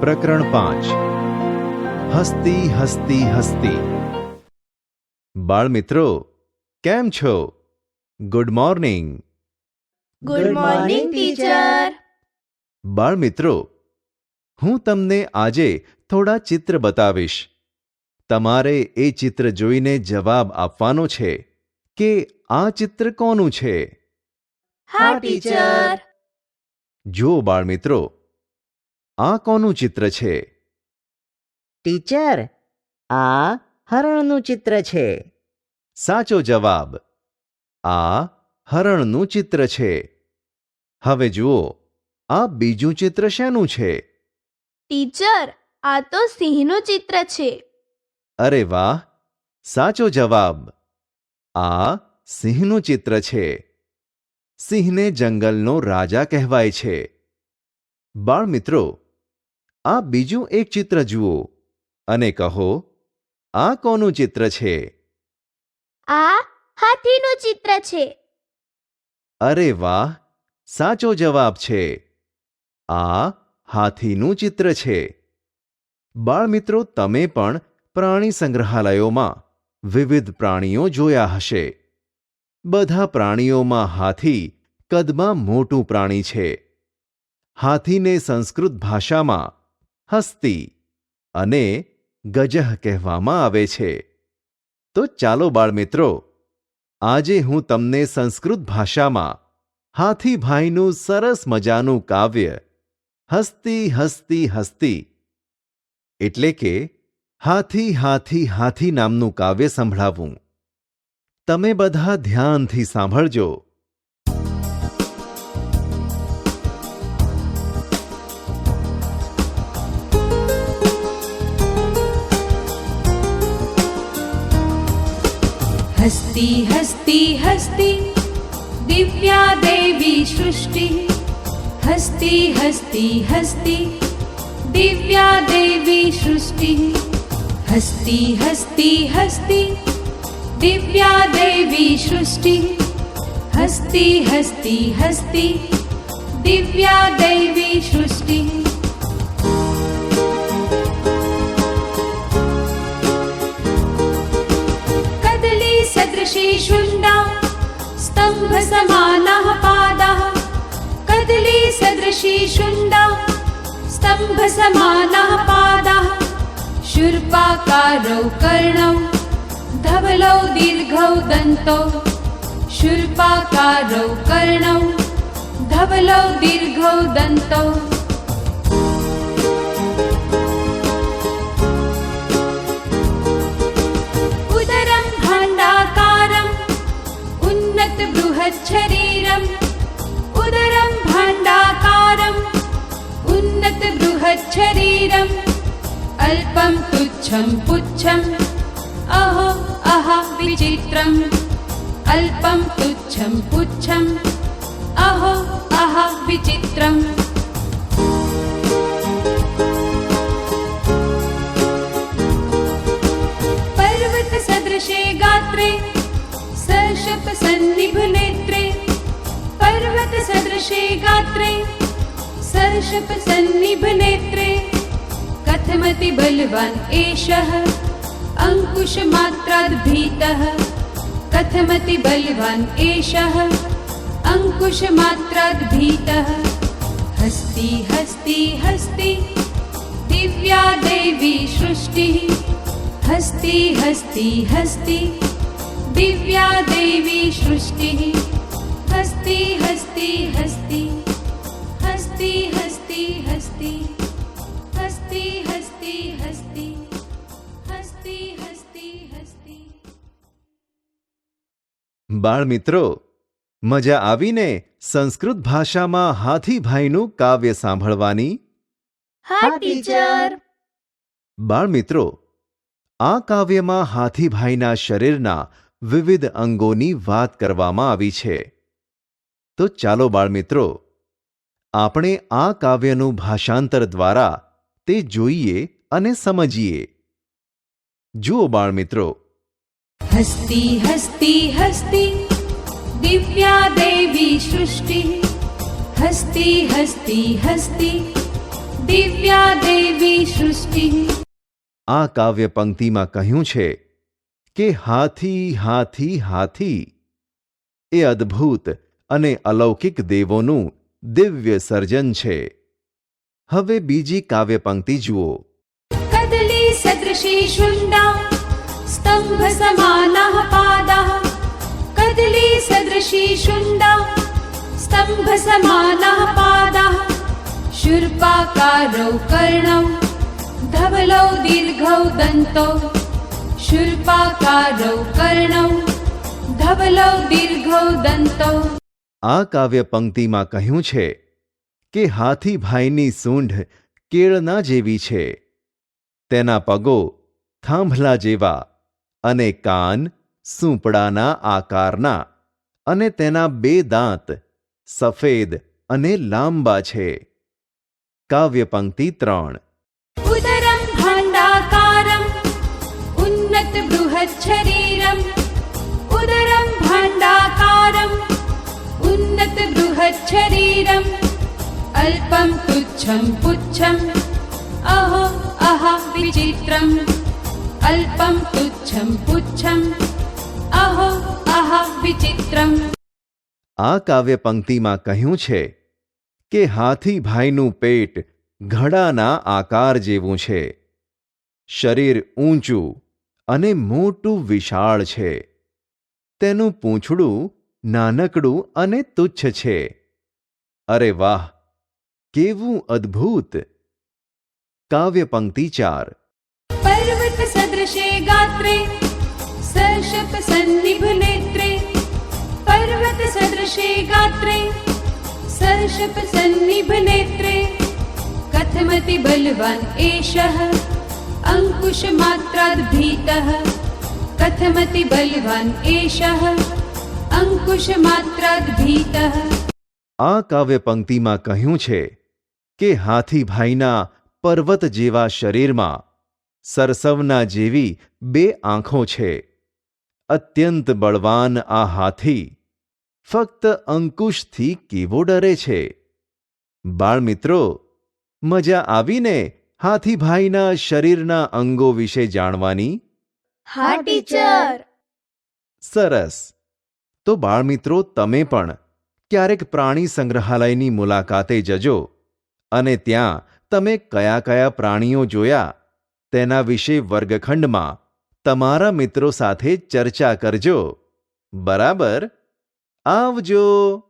પ્રકરણ પાંચ. હસ્તી હસ્તી હસ્તી. બાળ બાળમિત્રો કેમ છો? Good morning good morning teacher બાળમિત્રો હું તમને આજે થોડા ચિત્ર બતાવીશ. તમારે એ ચિત્ર જોઈને જવાબ આપવાનો છે કે આ ચિત્ર કોનું છે? હા ટીચર જુઓ બાળમિત્રો આ કોનું ચિત્ર છે? ટીચર આ હરણનું ચિત્ર છે. સાચો જવાબ. આ હરણનું ચિત્ર છે. હવે જુઓ આ બીજું ચિત્ર શેનું છે? ટીચર આ તો સિંહનું ચિત્ર છે. અરે વાહ! સાચો જવાબ. આ સિંહનું ચિત્ર છે. સિંહને જંગલનો રાજા કહેવાય છે. બાળમિત્રો આ બીજું એક ચિત્ર જુઓ અને કહો આ કોનું ચિત્ર છે? આ હાથીનું ચિત્ર છે. અરે વાહ સાચો જવાબ છે. આ હાથીનું ચિત્ર છે. બાળમિત્રો તમે પણ પ્રાણી સંગ્રહાલયોમાં વિવિધ પ્રાણીઓ જોયા હશે. બધા પ્રાણીઓમાં હાથી કદમાં મોટું પ્રાણી છે. હાથીને સંસ્કૃત ભાષામાં હસ્તી અને ગજહ કહેવામાં આવે છે. તો ચાલો બાળમિત્રો, આજે હું તમને સંસ્કૃત ભાષામાં હાથીભાઈનું સરસ મજાનું કાવ્ય હસ્તી હસ્તી હસ્તી એટલે કે હાથી હાથી હાથી નામનું કાવ્ય સંભળાવું. તમે બધા ધ્યાનથી સાંભળજો. हस्ति हस्ति हस्ति। दिव्या देवी सृष्टिः। हस्ति हस्ति हस्ति। दिव्या देवी सृष्टिः। हस्ति हस्ति हस्ति। दिव्या देवी सृष्टिः। हस्ति हस्ति हस्ति। दिव्या देवी सृष्टिः स्तम्भसमानः पादः शूर्पाकारौ कर्णौ धवलौ दीर्घौ दन्तौ शूर्पाकारौ कर्णौ धवलौ दीर्घौ दन्तौ उन्नत बृहच्छरीरम् अल्पं तुच्छं पुच्छम् अहो अह विचित्रम्। अल्पं तुच्छं पुच्छम् अहो अह विचित्रम् कथमति बलवान् एषः अङ्कुशमात्राद्भीतः कथमति बलवान् एषः अङ्कुशमात्राद्भीतः हस्ति हस्ति हस्ति दिव्या देवी सृष्टिः। हस्ति हस्ति हस्ति दिव्या देवी सृष्टिः। हस्ति हस्ति हस्ति हस्ति બાળમિત્રો મજા આવીને સંસ્કૃત ભાષામાં હાથીભાઈનું કાવ્ય સાંભળવાની? હા ટીચર. બાળમિત્રો આ કાવ્યમાં હાથીભાઈના શરીરના વિવિધ અંગોની વાત કરવામાં આવી છે. તો ચાલો બાળમિત્રો આપણે આ કાવ્યનું ભાષાંતર દ્વારા તે જોઈએ અને સમજીએ. જુઓ બાળમિત્રો હસ્તી હસ્તી હસ્તી દિવ્યા દેવી સૃષ્ટિ હસ્તી હસ્તી હસ્તી દિવ્યા દેવી સૃષ્ટિ આ કાવ્ય પંક્તિમાં કહ્યું છે કે હાથી હાથી હાથી એ અદ્ભુત અને અલૌકિક દેવોનું દિવ્ય સર્જન છે હવે બીજી કાવ્ય પંક્તિ જુઓ કદલી સદૃશી શુંડા स्तम्भसमानः पादः कदली सदृशी शुण्डा स्तम्भसमानः पादः शूर्पाकारौ कर्णौ धवलौ दीर्घौ दन्तौ शूर्पाकारौ कर्णौ धवलौ दीर्घौ दन्तौ આ કાવ્ય પંક્તિમાં કહ્યું છે કે હાથીભાઈની સૂંઢ કેળના જેવી છે તેના પગો થાંભલા જેવા અને કાન સૂંપડાના આકારના અને તેના બે દાંત સફેદ અને લાંબા છે. કાવ્ય પંક્તિ ત્રણ. ઉદરમ શરીરમ. ઉદરમ ઉન્નત બૃહદ અલ્પમ તુચ્છમ પુચ્છમ, અહો અહ વિચિત્રમ. અલ્પમ તુચ્છ આ કાવ્ય પંક્તિમાં કહ્યું છે કે હાથીભાઈનું પેટ ઘડાના આકાર જેવું છે. શરીર ઊંચું અને મોટું વિશાળ છે. તેનું પૂંછડું નાનકડું અને તુચ્છ છે. અરે વાહ કેવું અદ્ભુત! કાવ્ય પંક્તિ ચાર. પર્વત સદૃશે गात्रे सर्षपसन्निभनेत्रे पर्वतसदृशे गात्रे सर्षपसन्निभनेत्रे कथमति बलवान् एषः अङ्कुशमात्राद्भीतः कथमति बलवान् एषः अङ्कुशमात्राद्भीतः આ કાવ્ય પંક્તિમાં કહ્યું છે કે હાથીભાઈના પર્વત જેવા શરીરમાં સરસવના જેવી બે આંખો છે. અત્યંત બળવાન આ હાથી ફક્ત અંકુશથી કેવો ડરે છે. બાળમિત્રો મજા આવીને હાથીભાઈના શરીરના અંગો વિશે જાણવાની? હા ટીચર. સરસ. તો બાળમિત્રો તમે પણ ક્યારેક પ્રાણી સંગ્રહાલયની મુલાકાતે જજો અને ત્યાં તમે કયા કયા પ્રાણીઓ જોયા? તેના વિશે વર્ગખંડમાં તમારા મિત્રો સાથે ચર્ચા કરજો. બરાબર? આવજો.